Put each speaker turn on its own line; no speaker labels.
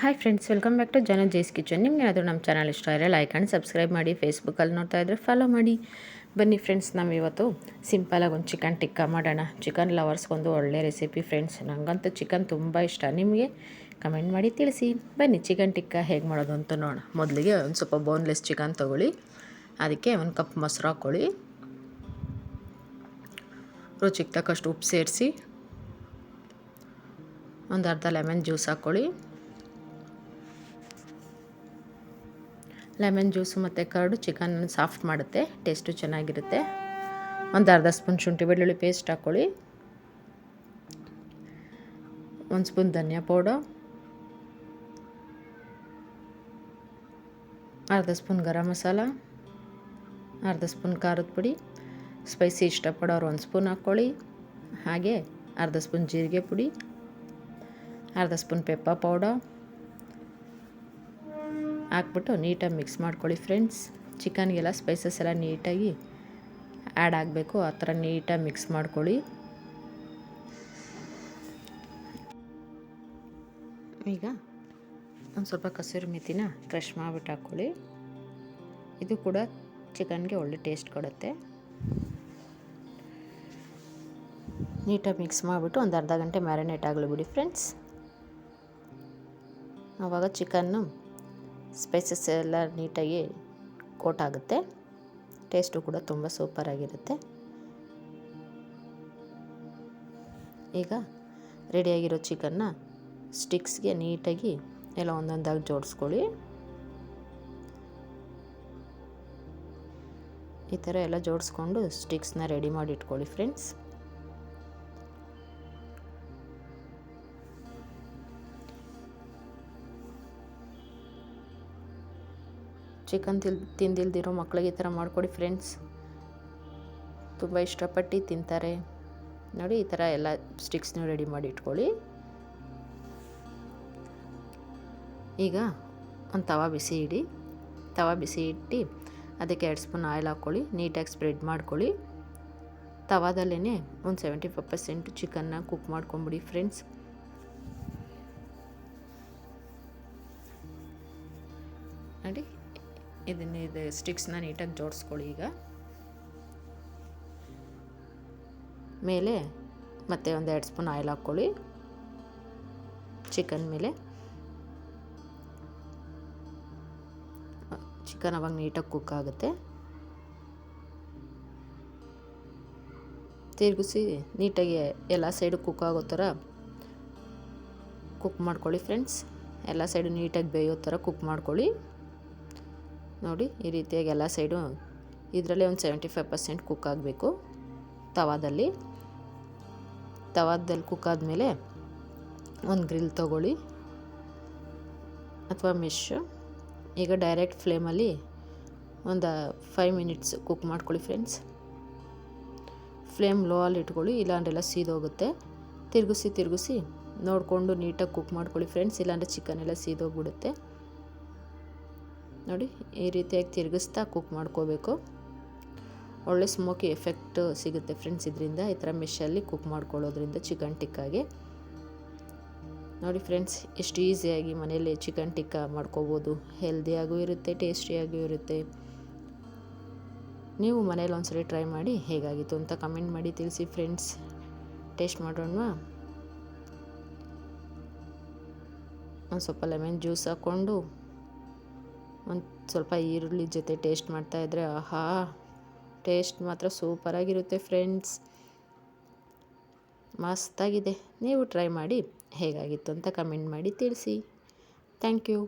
Hi friends welcome back to ಜನ ಜೇಸ್ kitchen ನಿಮ್ಗೆ ಏನಾದರೂ ನಮ್ಮ ಚಾನಲ್ ಇಷ್ಟ ಆದರೆ ಲೈಕ್ ಆ್ಯಂಡ್ ಸಬ್ಸ್ಕ್ರೈಬ್ ಮಾಡಿ ಫೇಸ್ಬುಕ್ಕಲ್ಲಿ ನೋಡ್ತಾ ಇದ್ರೆ ಫಾಲೋ ಮಾಡಿ. ಬನ್ನಿ ಫ್ರೆಂಡ್ಸ್ ನಾವು ಇವತ್ತು ಸಿಂಪಲಾಗಿ ಒಂದು ಚಿಕನ್ ಟಿಕ್ಕ ಮಾಡೋಣ. ಚಿಕನ್ ಲವರ್ಸ್ಗೊಂದು ಒಳ್ಳೆ ರೆಸಿಪಿ ಫ್ರೆಂಡ್ಸ್ ನನಗಂತೂ ಚಿಕನ್ ತುಂಬ ಇಷ್ಟ. ನಿಮಗೆ ಕಮೆಂಟ್ ಮಾಡಿ ತಿಳಿಸಿ. ಬನ್ನಿ ಚಿಕನ್ ಟಿಕ್ಕ ಹೇಗೆ ಮಾಡೋದು ಅಂತ ನೋಡೋಣ. ಮೊದಲಿಗೆ ಒಂದು ಸ್ವಲ್ಪ ಬೋನ್ಲೆಸ್ ಚಿಕನ್ ತೊಗೊಳ್ಳಿ. ಅದಕ್ಕೆ ಒಂದು ಕಪ್ ಮೊಸರು ಹಾಕ್ಕೊಳ್ಳಿ ರುಚಿಗೆ ತಕ್ಕಷ್ಟು ಉಪ್ಪು ಸೇರಿಸಿ ಒಂದು ಅರ್ಧ ಲೆಮನ್ ಜ್ಯೂಸ್ ಹಾಕ್ಕೊಳ್ಳಿ ಲೆಮನ್ ಜ್ಯೂಸು ಮತ್ತು ಕರ್ಡು ಚಿಕನ್ ಸಾಫ್ಟ್ ಮಾಡುತ್ತೆ. ಟೇಸ್ಟು ಚೆನ್ನಾಗಿರುತ್ತೆ. ಒಂದು ಅರ್ಧ ಸ್ಪೂನ್ ಶುಂಠಿ ಬೆಳ್ಳುಳ್ಳಿ ಪೇಸ್ಟ್ ಹಾಕ್ಕೊಳ್ಳಿ ಒಂದು ಸ್ಪೂನ್ ಧನಿಯಾ ಪೌಡರ್. ಅರ್ಧ ಸ್ಪೂನ್ ಗರಂ ಮಸಾಲ. ಅರ್ಧ ಸ್ಪೂನ್ ಖಾರದ ಪುಡಿ. ಸ್ಪೈಸಿ ಇಷ್ಟಪಡೋರು ಒಂದು ಸ್ಪೂನ್ ಹಾಕ್ಕೊಳ್ಳಿ ಹಾಗೆ ಅರ್ಧ ಸ್ಪೂನ್ ಜೀರಿಗೆ ಪುಡಿ. ಅರ್ಧ ಸ್ಪೂನ್ ಪೆಪ್ಪ ಪೌಡರ್. ಹಾಕ್ಬಿಟ್ಟು ನೀಟಾಗಿ ಮಿಕ್ಸ್ ಮಾಡ್ಕೊಳ್ಳಿ ಫ್ರೆಂಡ್ಸ್. ಚಿಕನ್ಗೆಲ್ಲ ಸ್ಪೈಸಸ್ ಎಲ್ಲ ನೀಟಾಗಿ ಆ್ಯಡ್ ಆಗಬೇಕು. ಆ ಥರ ನೀಟಾಗಿ ಮಿಕ್ಸ್ ಮಾಡ್ಕೊಳ್ಳಿ. ಈಗ ಒಂದು ಸ್ವಲ್ಪ ಕಸೂರಿ ಮೆಥಿನ ಕ್ರಶ್ ಮಾಡಿಬಿಟ್ಟು ಹಾಕ್ಕೊಳ್ಳಿ. ಇದು ಕೂಡ ಚಿಕನ್ಗೆ ಒಳ್ಳೆ ಟೇಸ್ಟ್ ಕೊಡುತ್ತೆ. ನೀಟಾಗಿ ಮಿಕ್ಸ್ ಮಾಡಿಬಿಟ್ಟು ಒಂದು ಅರ್ಧ ಗಂಟೆ ಮ್ಯಾರಿನೇಟ್ ಆಗಲಿ ಬಿಡಿ ಫ್ರೆಂಡ್ಸ್. ಆವಾಗ ಚಿಕನ್ನು ಸ್ಪೈಸಸ್ ಎಲ್ಲ ನೀಟಾಗಿ ಕೋಟ್ ಆಗುತ್ತೆ. ಟೇಸ್ಟು ಕೂಡ ತುಂಬ ಸೂಪರಾಗಿರುತ್ತೆ ಈಗ ರೆಡಿಯಾಗಿರೋ ಚಿಕನ್ನ ಸ್ಟಿಕ್ಸ್ಗೆ ನೀಟಾಗಿ ಎಲ್ಲ ಒಂದೊಂದಾಗಿ ಜೋಡಿಸ್ಕೊಳ್ಳಿ. ಈ ಥರ ಎಲ್ಲ ಜೋಡಿಸ್ಕೊಂಡು ಸ್ಟಿಕ್ಸ್ನ ರೆಡಿ ಮಾಡಿ ಇಟ್ಕೊಳ್ಳಿ ಫ್ರೆಂಡ್ಸ್ ಚಿಕನ್ ತಿಲ್ ತಿಂದಿಲ್ದಿರೋ ಮಕ್ಕಳಿಗೆ ಈ ಥರ ಮಾಡಿಕೊಡಿ ಫ್ರೆಂಡ್ಸ್. ತುಂಬ ಇಷ್ಟಪಟ್ಟು ತಿಂತಾರೆ. ನೋಡಿ, ಈ ಥರ ಎಲ್ಲ ಸ್ಟಿಕ್ಸ್ನೂ ರೆಡಿ ಮಾಡಿ ಇಟ್ಕೊಳ್ಳಿ ಈಗ ಒಂದು ತವಾ ಬಿಸಿ ಇಡಿ. ತವಾ ಬಿಸಿ ಇಟ್ಟು ಅದಕ್ಕೆ ಎರಡು ಸ್ಪೂನ್ ಆಯಿಲ್ ಹಾಕ್ಕೊಳ್ಳಿ. ನೀಟಾಗಿ ಸ್ಪ್ರೆಡ್ ಮಾಡ್ಕೊಳ್ಳಿ. ತವಾದಲ್ಲೇ ಒಂದು ಸೆವೆಂಟಿ ಫೈವ್ ಪರ್ಸೆಂಟ್ ಚಿಕನ್ನ ಕುಕ್ ಮಾಡ್ಕೊಂಬಿಡಿ ಫ್ರೆಂಡ್ಸ್. ಇದನ್ನ ಇದು ಸ್ಟಿಕ್ಸ್ನ ನೀಟಾಗಿ ಜೋಡಿಸ್ಕೊಳ್ಳಿ ಈಗ. ಮೇಲೆ ಮತ್ತೆ ಒಂದು ಎರಡು ಸ್ಪೂನ್ ಆಯಿಲ್ ಹಾಕ್ಕೊಳ್ಳಿ. ಚಿಕನ್ ಮೇಲೆ. ಚಿಕನ್ ಅವಾಗ ನೀಟಾಗಿ ಕುಕ್ ಆಗುತ್ತೆ. ತಿರುಗಿಸಿ ನೀಟಾಗಿ ಎಲ್ಲ ಸೈಡು ಕುಕ್ ಆಗೋ ಥರ ಕುಕ್ ಮಾಡ್ಕೊಳ್ಳಿ ಫ್ರೆಂಡ್ಸ್ ಎಲ್ಲ ಸೈಡು ನೀಟಾಗಿ ಬೇಯೋ ಥರ ಕುಕ್ ಮಾಡ್ಕೊಳ್ಳಿ. ನೋಡಿ, ಈ ರೀತಿಯಾಗಿ ಎಲ್ಲ ಸೈಡು ಇದರಲ್ಲಿ ಒಂದು ಸೆವೆಂಟಿ ಫೈವ್ ಪರ್ಸೆಂಟ್ ಕುಕ್ ಆಗಬೇಕು. ತವಾದಲ್ಲಿ. ತವಾದಲ್ಲಿ ಕುಕ್ ಆದಮೇಲೆ ಒಂದು ಗ್ರಿಲ್ ತೊಗೊಳ್ಳಿ. ಅಥವಾ ಮಿಶ್ ಈಗ ಡೈರೆಕ್ಟ್ ಫ್ಲೇಮಲ್ಲಿ ಒಂದು ಫೈವ್ ಮಿನಿಟ್ಸ್ ಕುಕ್ ಮಾಡ್ಕೊಳ್ಳಿ ಫ್ರೆಂಡ್ಸ್ ಫ್ಲೇಮ್ ಲೋ ಅಲ್ಲಿ ಇಟ್ಕೊಳ್ಳಿ ಇಲ್ಲಾಂದ್ರೆಲ್ಲ ಸೀದೋಗುತ್ತೆ. ತಿರುಗಿಸಿ ತಿರುಗಿಸಿ ನೋಡಿಕೊಂಡು ನೀಟಾಗಿ ಕುಕ್ ಮಾಡ್ಕೊಳ್ಳಿ ಫ್ರೆಂಡ್ಸ್ ಇಲ್ಲಾಂದರೆ ಚಿಕನ್ ಎಲ್ಲ ಸೀದೋಗ್ಬಿಡುತ್ತೆ. ನೋಡಿ, ಈ ರೀತಿಯಾಗಿ ತಿರುಗಿಸ್ತಾ ಕುಕ್ ಮಾಡ್ಕೋಬೇಕು. ಒಳ್ಳೆ ಸ್ಮೋಕಿ ಎಫೆಕ್ಟ್ ಸಿಗುತ್ತೆ ಫ್ರೆಂಡ್ಸ್ ಇದರಿಂದ. ಈ ಥರ ಮಿಷಲ್ಲಿ ಕುಕ್ ಮಾಡ್ಕೊಳ್ಳೋದ್ರಿಂದ ಚಿಕನ್ ಟಿಕ್ಕಾಗೆ ನೋಡಿ ಫ್ರೆಂಡ್ಸ್, ಎಷ್ಟು ಈಸಿಯಾಗಿ ಮನೆಯಲ್ಲಿ ಚಿಕನ್ ಟಿಕ್ಕ ಮಾಡ್ಕೋಬೋದು. ಹೆಲ್ದಿಯಾಗೂ ಇರುತ್ತೆ, ಟೇಸ್ಟಿಯಾಗೂ ಇರುತ್ತೆ. ನೀವು ಮನೇಲಿ ಒಂದ್ಸರಿ ಟ್ರೈ ಮಾಡಿ ಹೇಗಾಗಿತ್ತು ಅಂತ ಕಮೆಂಟ್ ಮಾಡಿ ತಿಳಿಸಿ ಫ್ರೆಂಡ್ಸ್. ಟೇಸ್ಟ್ ಮಾಡೋಣ ಒಂದು ಸ್ವಲ್ಪ ಲೆಮನ್ ಜ್ಯೂಸ್ ಹಾಕ್ಕೊಂಡು ಒಂದು ಸ್ವಲ್ಪ ಈರುಳ್ಳಿ ಜೊತೆ ಟೇಸ್ಟ್ ಮಾಡ್ತಾಯಿದ್ರೆ ಆಹಾ ಟೇಸ್ಟ್ ಮಾತ್ರ ಸೂಪರಾಗಿರುತ್ತೆ ಫ್ರೆಂಡ್ಸ್ ಮಸ್ತಾಗಿದೆ. ನೀವು ಟ್ರೈ ಮಾಡಿ ಹೇಗಾಗಿತ್ತು ಅಂತ ಕಮೆಂಟ್ ಮಾಡಿ ತಿಳಿಸಿ. Thank you